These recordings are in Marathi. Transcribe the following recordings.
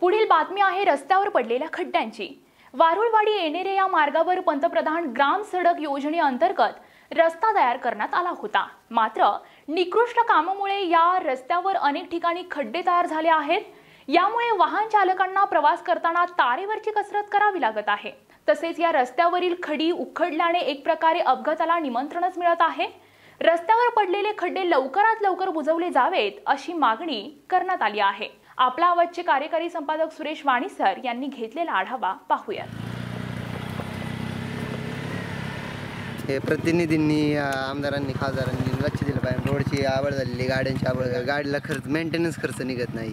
पुढील बातमी आहे रस्त्यावर पडलेल्या खड्ड्यांची. वारुळवाडी येणेरे या मार्गावर पंतप्रधान ग्राम सडक योजनेअंतर्गत रस्ता तयार करण्यात आला होता. मात्र निकृष्ट कामामुळे या रस्त्यावर अनेक ठिकाणी खड्डे तयार झाले आहेत. यामुळे वाहन चालकांना प्रवास करताना तारेवरची कसरत करावी लागत आहे. तसेच या रस्त्यावरील खडी उखडल्याने एक प्रकारे अपघाताला निमंत्रणच मिळत आहे. रस्त्यावर पडलेले खड्डे लवकरात लवकर बुजवले जावेत अशी मागणी करण्यात आली आहे. आपला आवाजचे कार्यकारी संपादक सुरेश वाणीसर यांनी घेतलेला आढावा पाहूयात. हे प्रतिनिधींनी आमदारांनी खासदारांनी लक्ष दिलं पाहिजे. रोडची आवड झालेली गाड्यांची आवड गाडीला खर्च मेंटेनन्स खर्च निघत नाही.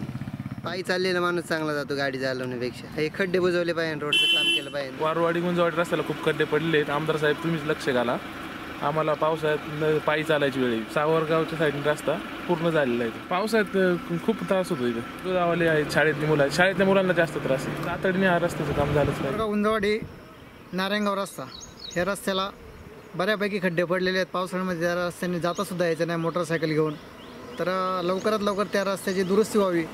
पायी चाललेला माणूस चांगला जातो गाडी चालवण्यापेक्षा. हे खड्डे बुजवले पाहिजे रोडचं काम केलं पाहिजे. वारवाडी गुंजवाडी रस्त्याला खूप खड्डे पडले आहेत आमदार साहेब तुम्हीच लक्ष घाला. आम्हाला पावसाळ्यात न- पायी चालायची वेळ सावरगावच्या साईडने रस्ता पूर्ण झालेला आहे. पावसाळ्यात खूप त्रास होतो इथं. गावाले आहेत शाळेतली मुलं आहेत. शाळेतल्या मुलांना जास्त त्रास आहे. तातडीने हा रस्त्याचं काम झालंच नाही उंदवाडी नारायणगाव रस्ता. या रस्त्याला बऱ्यापैकी खड्डे पडलेले आहेत. पावसाळ्यामध्ये त्या रस्त्याने जातासुद्धा यायचं नाही मोटरसायकल घेऊन. तर लवकरात लवकर त्या रस्त्याची दुरुस्ती व्हावी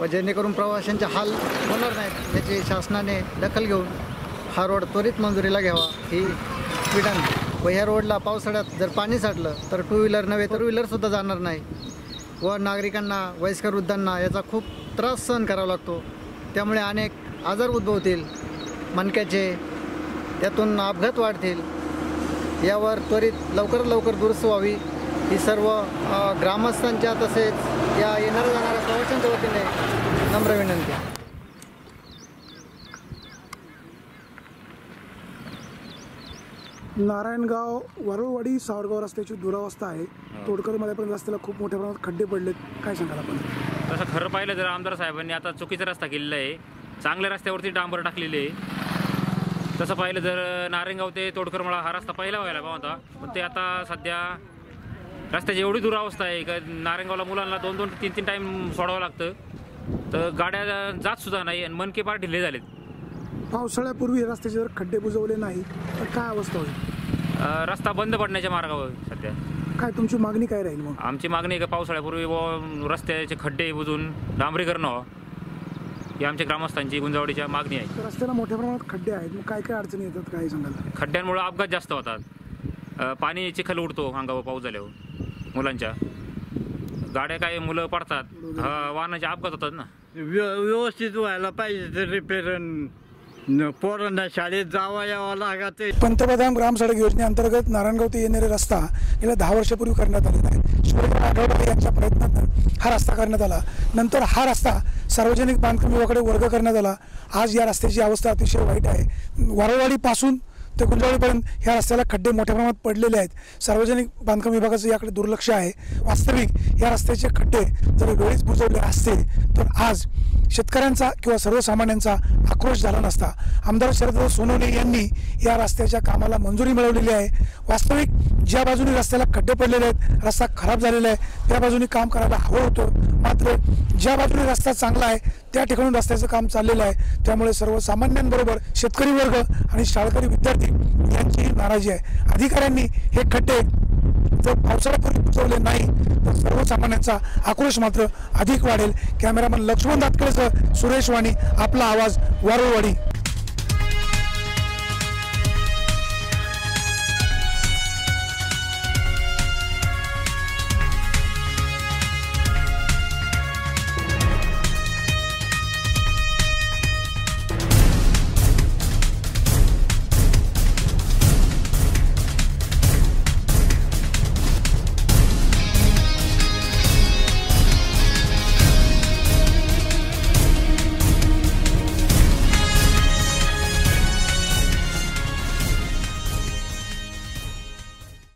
व जेणेकरून प्रवाशांचे हाल होणार नाहीत. याची शासनाने दखल घेऊन हा रोड त्वरित मंजुरीला घ्यावा ही विधान व ह्या रोडला पावसाळ्यात जर पाणी साठलं तर टू व्हीलर नव्हे तर व्हीलरसुद्धा जाणार नाही. व नागरिकांना वयस्कर वृद्धांना याचा खूप त्रास सहन करावा लागतो. त्यामुळे अनेक आजार उद्भवतील. मणक्याचे त्यातून अपघात वाढतील. यावर त्वरित लवकरात लवकर दुरुस्त व्हावी. ही सर्व ग्रामस्थांच्या तसेच या येणाऱ्या जाणाऱ्या प्रवाशांच्या वतीने नम्र विनंती. नारायणगाव वरुळवाडी सावरगाव रस्त्याची दुरावस्था आहे. तोडकरमध्ये पण रस्त्याला खूप मोठ्या प्रमाणात खड्डे पडलेत. काय सांगाल आपण? तसं खरं पाहिलं तर आमदार साहेबांनी आता चुकीचा रस्ता केलेला आहे. चांगल्या रस्त्यावरती डांबर टाकलेले आहे. तसं पाहिलं तर नारायणगाव ते तोडकरमळा हा रस्ता पहिला व्हायला पाहिजे होता. पण ते आता सध्या रस्त्याची एवढी दुरावस्था आहे का नारायणगावला मुलांना दोन दोन तीन तीन टाईम सोडावं लागतं. तर गाड्या जात सुद्धा नाही आणि मनके पार ढिले झालेत. पावसाळ्यापूर्वी रस्त्याचे जर खड्डे बुजवले नाही तर काय अवस्था होईल? अं, रस्ता बंद पडण्याच्या मार्गावर आहे सध्या. काय तुमची मागणी काय राहील मग? आमची मागणी आहे का पावसाळ्यापूर्वी व रस्त्याचे खड्डे बुजून डांबरीकरण व्हावं? ही आमच्या ग्रामस्थांची गुंजावडीच्या मागणी आहे. तर रस्त्याला मोठ्या प्रमाणात खड्डे आहेत. मग काय काय अडचणी येतात काय सांगाल? खड्ड्यांमुळे अपघात जास्त होतात. अ, पाणी चिखल उडतो अंगावर पाऊस झाल्यावर मुलांच्या. गाड्या काय मुलं पडतात. हा, वाहनाचे अपघात होतात ना. व्य- व्यवस्थित व्हायला पाहिजे ते रिपेअर पोरांना शाळेत जावा यावं लागते पंतप्रधान ग्राम सडक योजनेअंतर्गत नारायणगाव ते येणारे रस्ता गेल्या दहा वर्षापूर्वी करण्यात आलेला आहे. शिवाजीराव आढळराव यांच्या प्रयत्नातून हा रस्ता करण्यात आला. नंतर हा रस्ता सार्वजनिक बांधकाम विभागाकडे वर्ग करण्यात आला. आज या रस्त्याची अवस्था अतिशय वाईट आहे. वारवाडीपासून ते गुंजवाडीपर्यंत ह्या रस्त्याला खड्डे मोठ्या प्रमाणात पडलेले आहेत. सार्वजनिक बांधकाम विभागाचं याकडे दुर्लक्ष आहे. वास्तविक या रस्त्याचे खड्डे जर वेळीच बुजवले असते तर आज शेतकऱ्यांचा किंवा सर्वसामान्यांचा आक्रोश झाला नसता. आमदार शरद सोनवणे यांनी या रस्त्याच्या कामाला मंजुरी मिळवलेली आहे. वास्तविक ज्या बाजूने रस्त्याला खड्डे पडलेले आहेत रस्ता खराब झालेला आहे त्या बाजूने काम करायला हवं होतं. मात्र ज्या बाजूने रस्ता चांगला आहे त्या ठिकाणून रस्त्याचं काम चाललेलं आहे. त्यामुळे सर्वसामान्यांबरोबर शेतकरी वर्ग आणि शाळकरी विद्यार्थी यांची नाराजी आहे. अधिकाऱ्यांनी हे खड्डे जर पावसाळ्यापूर्वी बुजवले नाही तर सर्वसामान्यांचा आक्रोश मात्र अधिक वाढेल. कॅमेरामन लक्ष्मण दातकेसह सुरेश वाणी आपला आवाज वारुळवाडी.